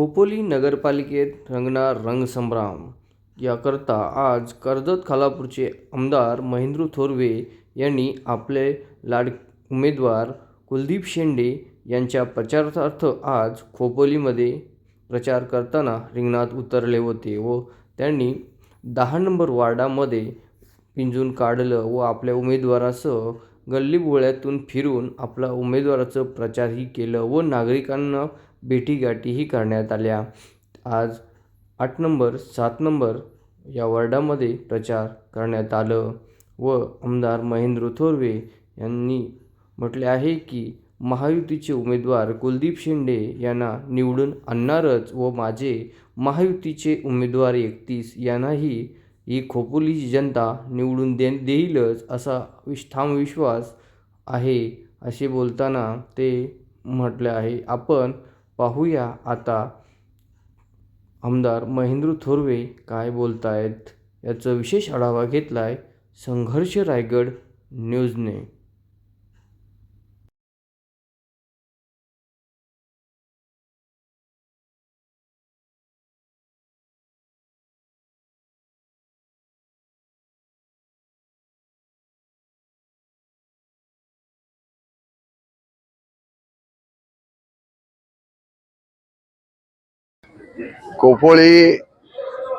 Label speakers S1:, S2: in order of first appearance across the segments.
S1: खोपोली नगरपालिकेत रंगणार रंगसंग्राम याकरता आज कर्जत खालापूरचे आमदार महेंद्र थोरवे यांनी आपले लाड उमेदवार कुलदीप शेंडे यांच्या प्रचारार्थ आज खोपोलीमध्ये प्रचार करताना रिंगणात उतरले होते व त्यांनी दहा नंबर वार्डामध्ये पिंजून काढलं व आपल्या उमेदवारासह गल्लीबोळ्यातून फिरून आपला उमेदवाराचं प्रचारही केलं व नागरिकांना भेटीगाठीही करण्यात आल्या. आज आठ नंबर सात नंबर या वॉर्डामध्ये प्रचार करण्यात आलं व आमदार महेंद्र थोरवे यांनी म्हटले आहे की महायुतीचे उमेदवार कुलदीप शिंदे यांना निवडून आणणारच व माझे महायुतीचे उमेदवार एकतीस यांनाही ही खोपोलीची जनता निवडून दे देईलच असा विश ठाम विश्वास आहे असे बोलताना ते म्हटले आहे. आपण पाहूया आता. आमदार महेंद्र थोरवे काय बोलतायत? याचा विशेष आढावा घेतला आहे संघर्ष रायगड न्यूजने.
S2: कोपोळी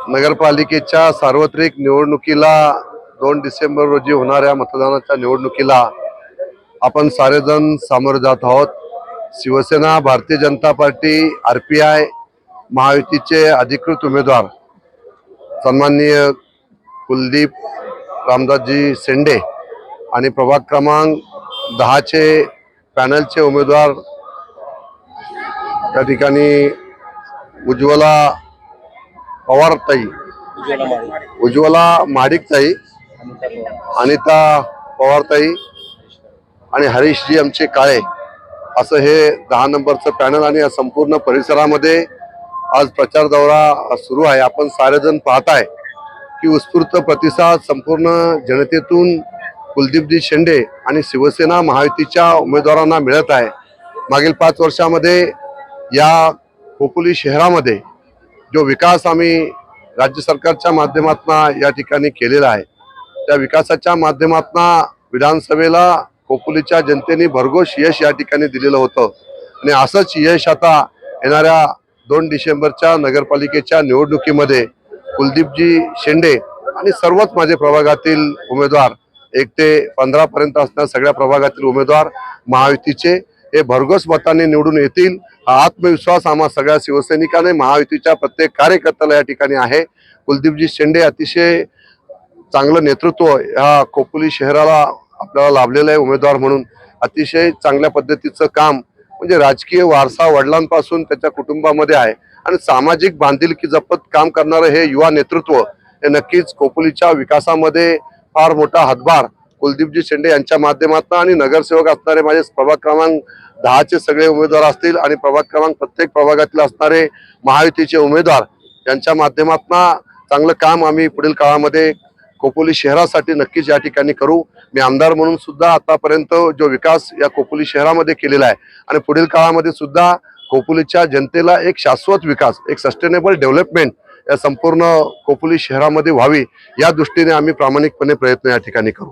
S2: नगरपालिकेच्या सार्वत्रिक निवडणुकीला दोन डिसेंबर रोजी होणाऱ्या मतदानाच्या निवडणुकीला आपण सारेजण सामोरे जात आहोत. Shiv Sena Bharatiya Janata party R P I महायुतीचे अधिकृत उमेदवार सन्माननीय कुलदीप रामदासजी शेंडे आणि प्रभाग क्रमांक दहाचे पॅनलचे उमेदवार त्या ठिकाणी उज्ज्वला पवारताई उज्ज्वला माडिकताई अनिता पवारताई आणि हरीशजी आमचे काळे. असं हे दहा नंबरचं पॅनल आणि या संपूर्ण परिसरामध्ये आज प्रचार दौरा सुरू आहे. आपण सारेजण पाहताय की उत्स्फूर्त प्रतिसाद संपूर्ण जनतेतून कुलदीपजी शेंडे आणि शिवसेना महायुतीच्या उमेदवारांना मिळत आहे. मागील पाच वर्षामध्ये या खोपोली शहरामध्ये जो विकास आम्ही राज्य सरकारच्या माध्यमातून या ठिकाणी केलेला आहे त्या विकासाच्या माध्यमातून विधानसभेला खोपोलीच्या जनतेने भरघोस यश या ठिकाणी दिलेलं होतं. आणि असंच यश आता येणाऱ्या दोन डिसेंबरच्या नगरपालिकेच्या निवडणुकीमध्ये कुलदीपजी शेंडे आणि सर्वच माझे प्रभागातील उमेदवार एक ते पंधरापर्यंत असणाऱ्या सगळ्या प्रभागातील उमेदवार महायुतीचे हे भरघोस मताने निवडून येतील. हा आत्मविश्वास आम्हा सगळ्या शिवसैनिकाने महायुतीच्या प्रत्येक कार्यकर्त्याला या ठिकाणी आहे. कुलदीपजी शेंडे अतिशय चांगलं नेतृत्व ह्या खोपोली शहराला आपल्याला लाभलेलं आहे उमेदवार म्हणून. अतिशय चांगल्या पद्धतीचं काम म्हणजे राजकीय वारसा वडिलांपासून त्याच्या कुटुंबामध्ये आहे. आणि सामाजिक बांधिलकी जपत काम करणारं हे युवा नेतृत्व हे नक्कीच खोपोलीच्या विकासामध्ये फार मोठा हातभार कुलदीपजी शेंडे यांच्या माध्यमातून आणि नगरसेवक असणारे माझे प्रभाग क्रमांक दहाचे सगळे उमेदवार असतील आणि प्रभाग क्रमांक प्रत्येक प्रभागातील असणारे महायुतीचे उमेदवार यांच्या माध्यमातून चांगलं काम आम्ही पुढील काळामध्ये खोपोली शहरासाठी नक्कीच या ठिकाणी करू. मी आमदार म्हणून सुद्धा आतापर्यंत जो विकास या खोपोली शहरामध्ये केलेला आहे आणि पुढील काळामध्ये सुद्धा खोपोलीच्या जनतेला एक शाश्वत विकास एक सस्टेनेबल डेव्हलपमेंट या संपूर्ण खोपोली शहरामध्ये व्हावी या दृष्टीने आम्ही प्रामाणिकपणे प्रयत्न या ठिकाणी करू.